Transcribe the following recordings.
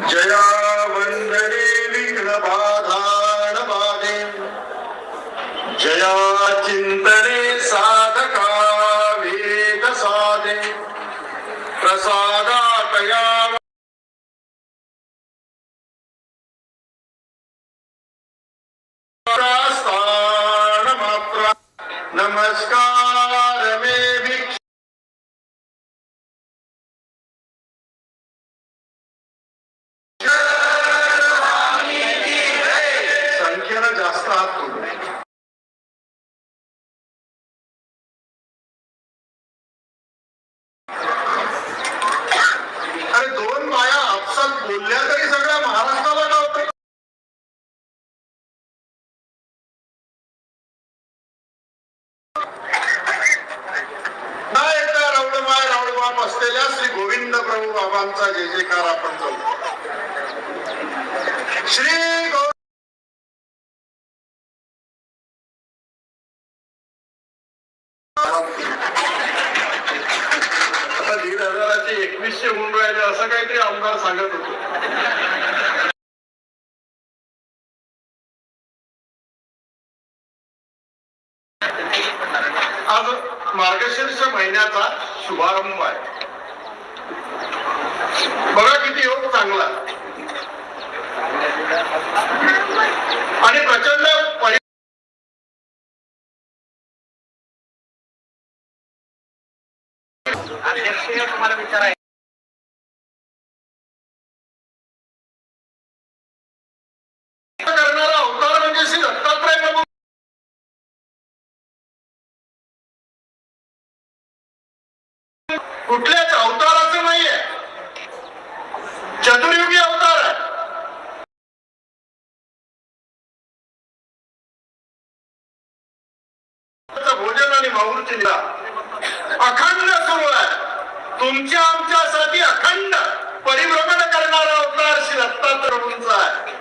जया रावळमाप श्री गोविंद प्रभू बाबांचा जय जयकार आपण करू. श्री गो एकवीसशे होऊन राहिले असं काहीतरी आमदार सांगत होतो. आज मार्गशीर्ष महिन्याचा शुभारंभ आहे. बघा किती योग चांगला. आणि प्रचंड परि- अध्यक्षीय तुम्हाला विचार कुठल्याच अवताराचं नाहीये. चतुर्युगी अवतार आहे. भोजन आणि माहूरची अखंड सुरू आहे. तुमच्या आमच्यासाठी अखंड परिभ्रमण करणारा अवतार श्री दत्तात्रभूंचा आहे.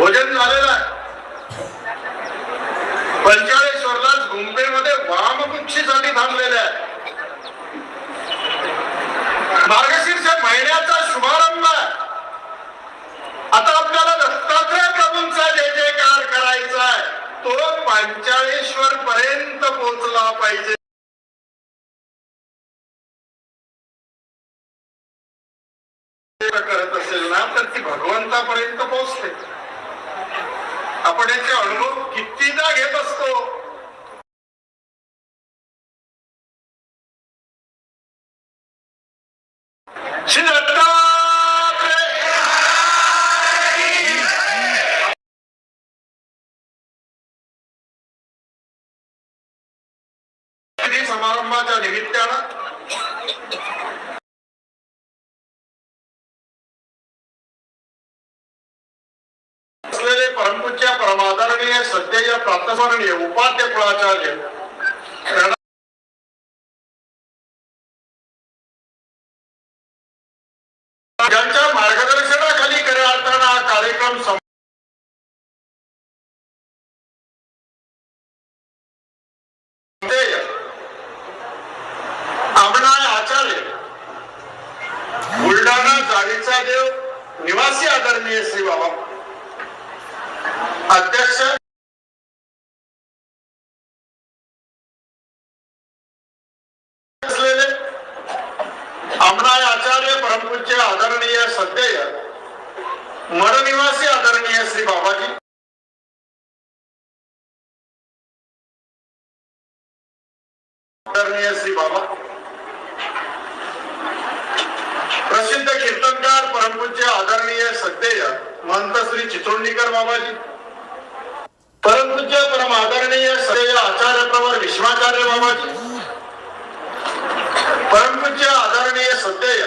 भोजन झालेलं आहे. पंचाळीस वामकुक्षीसाठी थांबलेले आहे. मार्गशीर्ष महिन्याचा शुभारंभ. आता आपल्याला दत्तात्रय प्रभूंचा जय जयकार करायचा आहे. तो पंचाळेश्वर पर्यंत पोहोचला पाहिजे. करत असेल ना तर ती भगवंतापर्यंत पोहोचते. आपण याचे अनुभव कितीदा घेत असतो. असलेले परमपूज्य परमादरणीय सध्याच्या प्रातस्मरणीय उपाध्य कुळाचार्य. ज्यांच्या मार्गदर्शनाखाली खऱ्या अर्थानं हा कार्यक्रम आमनाय आचार्य. बुलढाणा जाळीचा देव निवासी आदरणीय श्री बाबा. अध्यक्ष असलेले आमनाय आचार्य परमपूज्य आदरणीय सध्याय मरनिवासी आदरणीय श्री बाबाजी. आदरणीय श्री बाबा. प्रसिद्ध कीर्तनकार परमपूज्य आदरणीय सध्याय महंत श्री चितोंडीकर बाबाजी. परंतु ज्या परम आदरणीय सदैव आचार्य प्रवर विश्वाचार्य बाबाजी परमपूज्य आदरणीय सदैव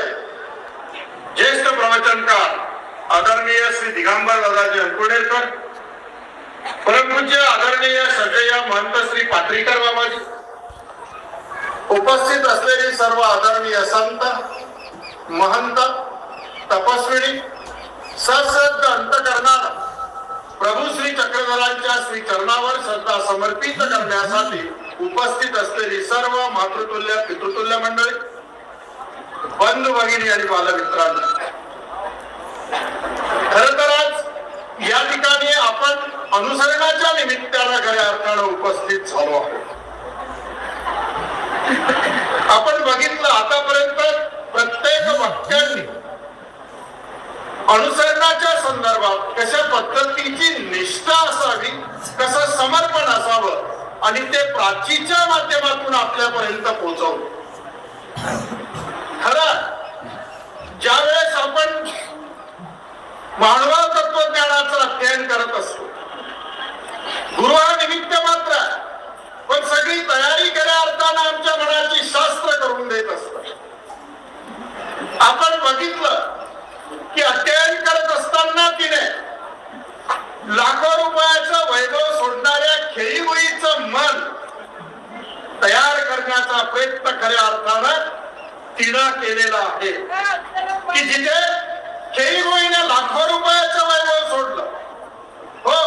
ज्येष्ठ प्रवचनकार आदरणीय श्री दिगंबर दादाजी अंकुडेकर परमपूज्य आदरणीय सदैव महंत श्री पात्रीकर बाबाजी उपस्थित असलेली सर्व आदरणीय संत महंत तपस्विनी सश्रद्ध अंतकरणा प्रभू श्री चक्रधरांच्या श्रीचरणावर श्रद्धा समर्पित करण्यासाठी उपस्थित असलेली सर्व मातृतुल्य पितृतुल्य मंडळी बंधू भगिनी आणि बालमित्रांनो खर तर आज या ठिकाणी आपण अनुसरणाच्या निमित्तानं खऱ्या अर्थानं उपस्थित झालो आहोत. आपण बघितलं आतापर्यंत प्रत्येक वक्त्यांनी अनुसरणाच्या संदर्भात कशा पद्धत कसं समर्पण असावं आणि ते प्राचीच्या माध्यमातून आपल्यापर्यंत पोहोचवलं खरं ज्यावेळेस आपण मानवा तत्वज्ञानाचं अध्ययन करत असतो गुरु हा निमित्त मात्र पण सगळी तयारी खऱ्या अर्थानं आमच्या मनाची शास्त्र करून देत असत आपण बघितलं की अध्ययन करत असताना तिने लाखो रुपयाचं वैभव सोडणाऱ्या खेळीगुईचं मन तयार करण्याचा प्रयत्न खऱ्या अर्थानं तिनं केलेला आहे की जिथे खेळीगोळीने लाखो रुपयाचं वैभव सोडलं हो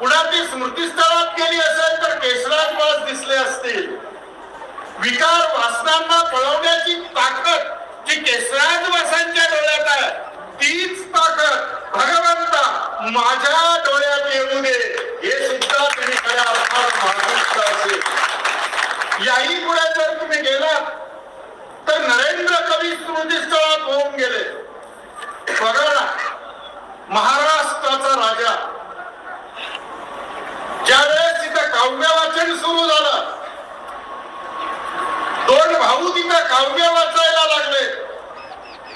पुन्हा ती स्मृतीस्थळात गेली असेल तर केशराज वास दिसले असतील विकार वासनांना पळवण्याची ताकद जी केशराज वासांच्या डोळ्यात आहे तीच ताकद भगवंता माझ्या डोळ्यात येऊ दे हे सुद्धा तुम्ही खऱ्या अर्थात महाराष्ट्र असेल. याही पुढे जर तुम्ही गेलात तर नरेंद्र कवी स्मृतीस्थळात होऊन गेले. बघा महाराष्ट्राचा राजा. ज्यावेळेस तिथं काव्य वाचन सुरू झालं दोन भाऊ तिथं काव्य वाचायला लागले.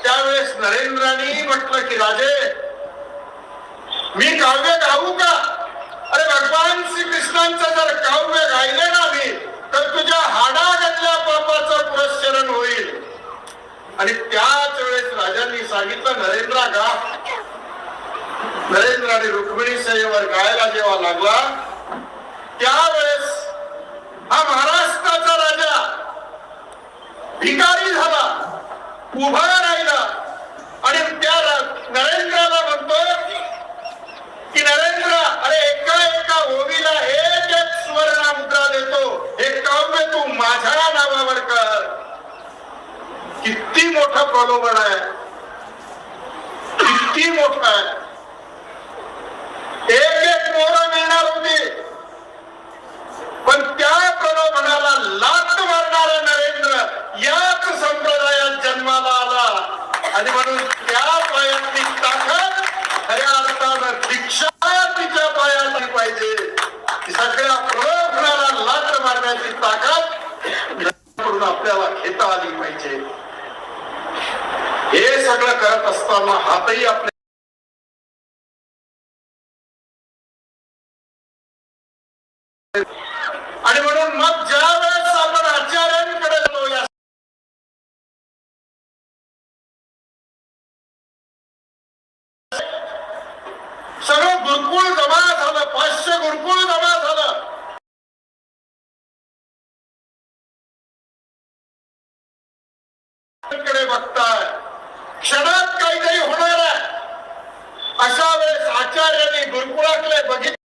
त्यावेळेस नरेंद्राने म्हटलं की राजे मी काव्य गाऊ का? अरे भगवान श्री कृष्णांचं जर काव्य गायले ना मी तर तुझ्या हाडा घातल्या पापाचं पुरस्चरण होईल. आणि त्याच वेळेस राजांनी सांगितलं नरेंद्रा गा. नरेंद्राने रुक्मिणी सेवेवर गायला जेव्हा लागला त्यावेळेस हा महाराष्ट्राचा राजा भिकारी झाला उभा राहिला. आणि त्या नरेंद्राला म्हणतो की नरेंद्र अरे एका एका ओवीला एक एक सुवर्ण मुद्रा देतो. हे काव्य तू माझ्या नावावर कर. किती मोठं प्रलोभन आहे. किती मोठं आहे एक एक मोहर मिळणार होती पण त्या प्रलोभनाला लात मारणारा नरेंद्र याच संप्रदायात जन्माला आला आणि म्हणून त्या पायातली ताकद खऱ्या अर्थानं दीक्षा तिच्या पायात आली पाहिजे ती सगळ्या प्रलोभनाला लात मारण्याची ताकदकडून आपल्याला घेता आली पाहिजे हे सगळं करत असताना हातही आपल्या आणि म्हणून मग ज्या वेळेस आपण आचार्यांकडे गेलो या सगळं गुरुकुळ जमा झालं. पाचशे गुरुकुळ जमा झालं. कडे बघताय क्षणात काहीतरी होणार आहे अशा वेळेस आचार्यांनी गुरुकुळाकडे बघितलं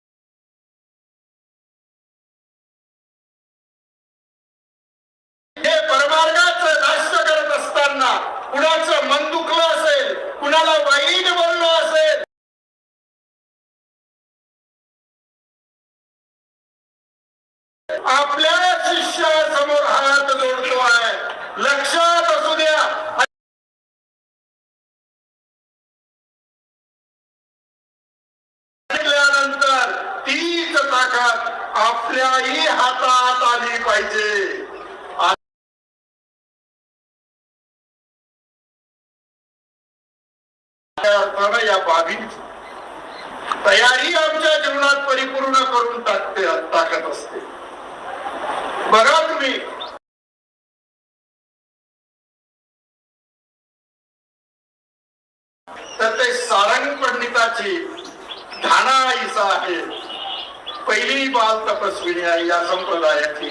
हे परमार्गाचं नाश्य करत असताना कुणाचं मन दुखलं असेल कुणाला वाईट बोललो असेल आपल्या शिष्यासमोर हात जोडतो आहे लक्षात असू द्या ऐकल्यानंतर तीच ताकद आपल्याही हातात आली पाहिजे. या बाबींची तयारी आमच्या जीवनात परिपूर्ण करून टाकते टाकत असते. बघा तुम्ही. तर ते सारंग पंडिताची धाना आईसा आहे. पहिली बाल तपस्विनी आहे या संप्रदायाची.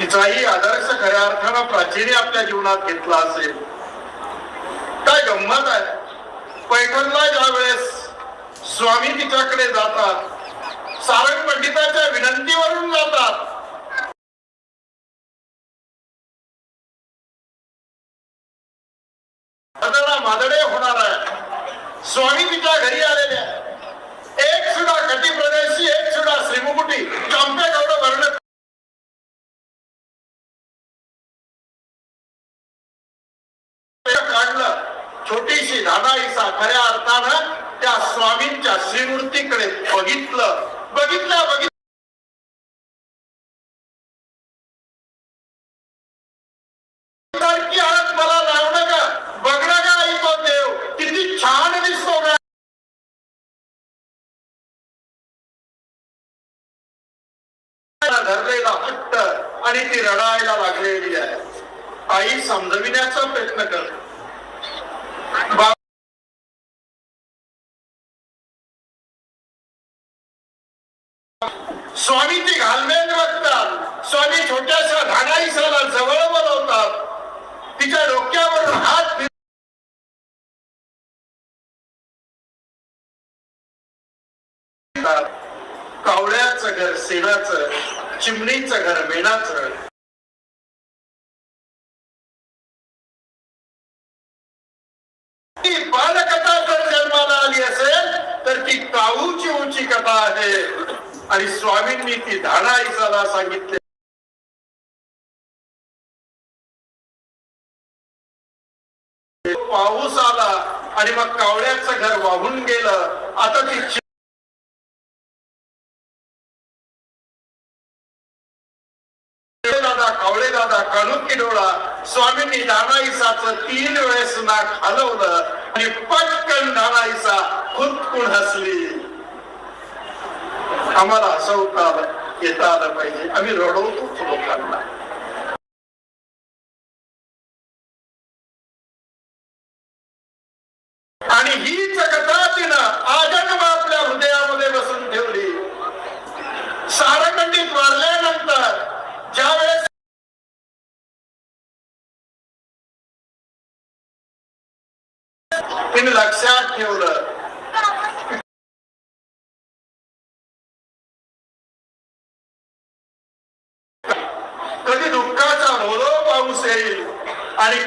तिचाही आदर्श खऱ्या अर्थानं प्राचीने आपल्या जीवनात घेतला असेल. काय गंमत आहे? पैठणला ज्या वेळेस स्वामी तिच्याकडे जातात सारंग पंडिताच्या विनंतीवरून जातात. मादडे होणार आहे स्वामी तिच्या घरी आलेले कटी प्रदेशी एक श्रीमुकुटी चंपे गौड वर्ण काढलं. छोटीशी धानाईसा खऱ्या अर्थानं त्या स्वामींच्या श्रीमूर्तीकडे बघितलं. बघितलं बघितलं धरलेला हट्ट आणि ती रडायला लागलेली आहे. आई समजविण्याचा प्रयत्न कर. स्वामी ती घालमेल बघतात स्वामी छोट्याशा धानाईसाला जवळ बोलवतात. तिच्या डोक्यावरून हात कावळ्याचं घर सेनाचं चिमणीचं घर मेणाचं बालकथा जर जन्माला आली असेल तर ती काऊची उंची कथा आहे. आणि स्वामींनी ती धाडा इसाला सांगितले. पाऊस आला आणि मग कावळ्याचं घर वाहून गेलं. आता ती स्वामींनी दानाईसाचं तीन वेळेस नाक हलवलं आणि पटकन नानाईसा खुदकून हसली. आम्हाला असं आलं येता आलं पाहिजे. आम्ही रडवतोच लोकांना.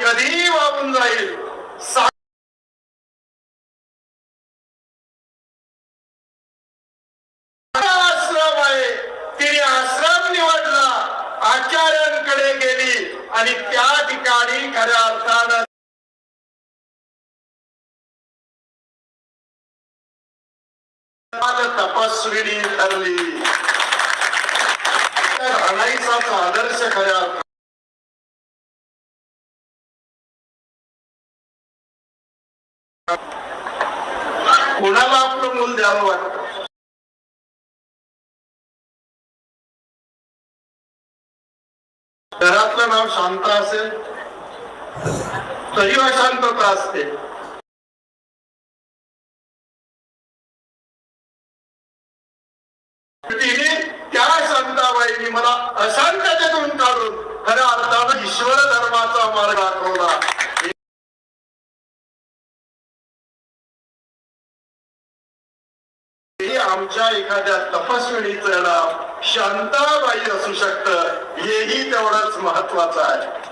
आणि वाहून जाईल? आश्रम आहे. तिने आश्रम निवडला. आचार्यांकडे गेली आणि त्या ठिकाणी खऱ्या अर्थानं तपस्विनी ठरली. आदर्श खऱ्या अर्थानं कोणाला आपलं मूल द्यावं वाटतं घरातलं नाव शांत असेल तरी अशांतता असते. तिने त्या शांताबाईंनी मला अशांततेतून काढून खऱ्या अर्थानं ईश्वर धर्माचा मार्ग दाखवला आमच्या एखाद्या तपस्विनीचं नाव शांताबाई असू शकत. हेही तेवढंच महत्वाचं आहे.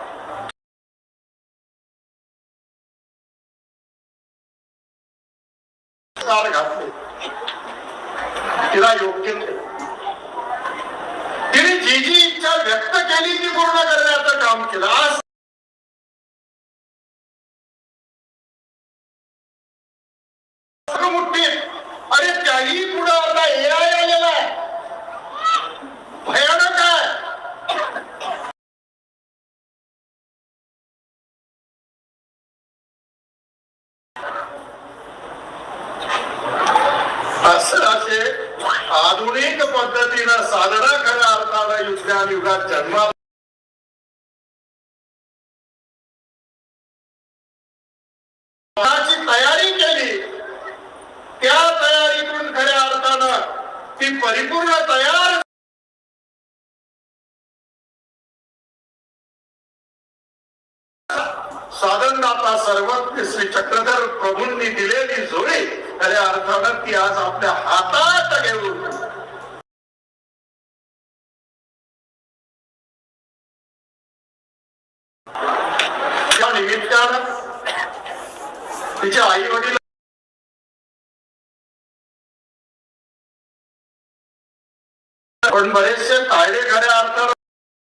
घातले. तिला योग्य तिने जी जी इच्छा व्यक्त केली ती पूर्ण करण्याचं काम केलं. आज मुठ्ठीत अरे त्याही पुढे आता ए आय आलेला आहे. भयानक आहे. असं असे आधुनिक पद्धतीनं साधना खऱ्या अर्थानं युगात जन्मा स्वतःची तयारी केली त्या तयारीतून खऱ्या अर्थानं ती परिपूर्ण तयार साधनदाता सर्वज्ञ श्री चक्रधर प्रभूंनी दिलेली जोडी खऱ्या अर्थानं ती आज आपल्या हातात घेऊन त्या निमित्तानं आई वडील पण बरेचसे कायदे खऱ्या अर्थानं